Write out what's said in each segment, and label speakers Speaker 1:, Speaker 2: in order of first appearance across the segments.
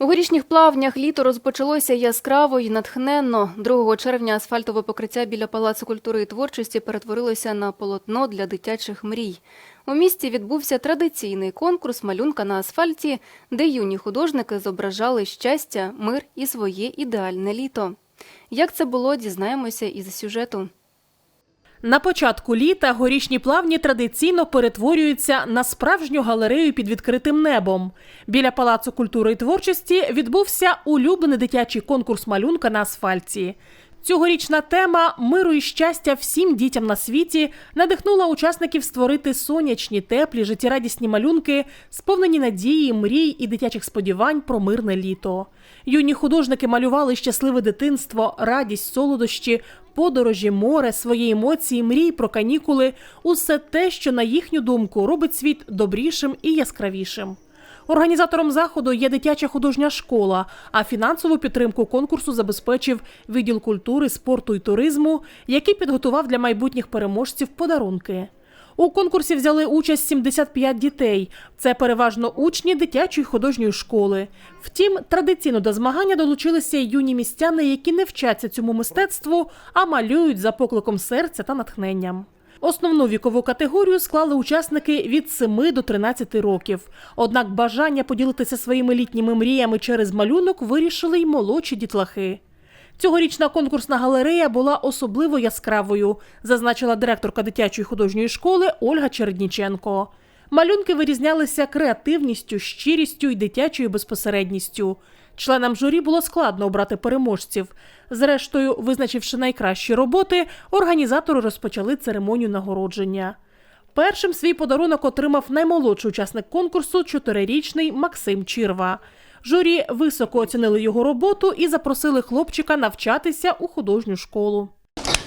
Speaker 1: У горішніх плавнях літо розпочалося яскраво і натхненно. 2 червня асфальтове покриття біля Палацу культури і творчості перетворилося на полотно для дитячих мрій. У місті відбувся традиційний конкурс малюнка на асфальті, де юні художники зображали щастя, мир і своє ідеальне літо. Як це було, дізнаємося із сюжету.
Speaker 2: На початку літа горішні плавні традиційно перетворюються на справжню галерею під відкритим небом. Біля Палацу культури і творчості відбувся улюблений дитячий конкурс малюнка на асфальті. Цьогорічна тема миру і щастя всім дітям на світі надихнула учасників створити сонячні, теплі, життєрадісні малюнки, сповнені надії, мрій і дитячих сподівань про мирне літо. Юні художники малювали щасливе дитинство, радість, солодощі, подорожі, море, свої емоції, мрії про канікули усе те, що, на їхню думку, робить світ добрішим і яскравішим. Організатором заходу є дитяча художня школа, а фінансову підтримку конкурсу забезпечив відділ культури, спорту і туризму, який підготував для майбутніх переможців подарунки. У конкурсі взяли участь 75 дітей. Це переважно учні дитячої художньої школи. Втім, традиційно до змагання долучилися й юні містяни, які не вчаться цьому мистецтву, а малюють за покликом серця та натхненням. Основну вікову категорію склали учасники від 7 до 13 років. Однак бажання поділитися своїми літніми мріями через малюнок вирішили й молодші дітлахи. Цьогорічна конкурсна галерея була особливо яскравою, зазначила директорка дитячої художньої школи Ольга Чередніченко. Малюнки вирізнялися креативністю, щирістю і дитячою безпосередністю. Членам журі було складно обрати переможців. Зрештою, визначивши найкращі роботи, організатори розпочали церемонію нагородження. Першим свій подарунок отримав наймолодший учасник конкурсу чотирирічний Максим Чірва. Журі високо оцінили його роботу і запросили хлопчика навчатися у художню школу.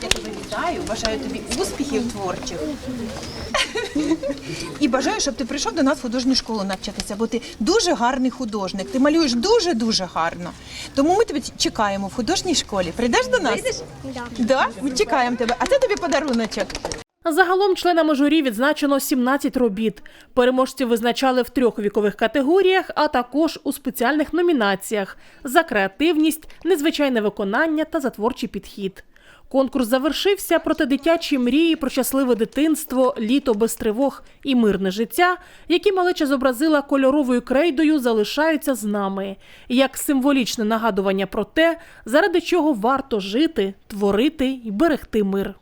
Speaker 3: Я тебе вітаю, бажаю тобі успіхів творчих. І бажаю, щоб ти прийшов до нас в художню школу навчатися, бо ти дуже гарний художник. Ти малюєш дуже-дуже гарно. Тому ми тебе чекаємо в художній школі. Прийдеш до нас?
Speaker 4: Да.
Speaker 3: Да? Ми чекаємо тебе. А це тобі подаруночок.
Speaker 2: Загалом членами журі відзначено 17 робіт. Переможців визначали в трьох вікових категоріях, а також у спеціальних номінаціях за креативність, незвичайне виконання та за творчий підхід. Конкурс завершився, проте дитячі мрії про щасливе дитинство, літо без тривог і мирне життя, які малеча зобразила кольоровою крейдою, залишаються з нами як символічне нагадування про те, заради чого варто жити, творити і берегти мир.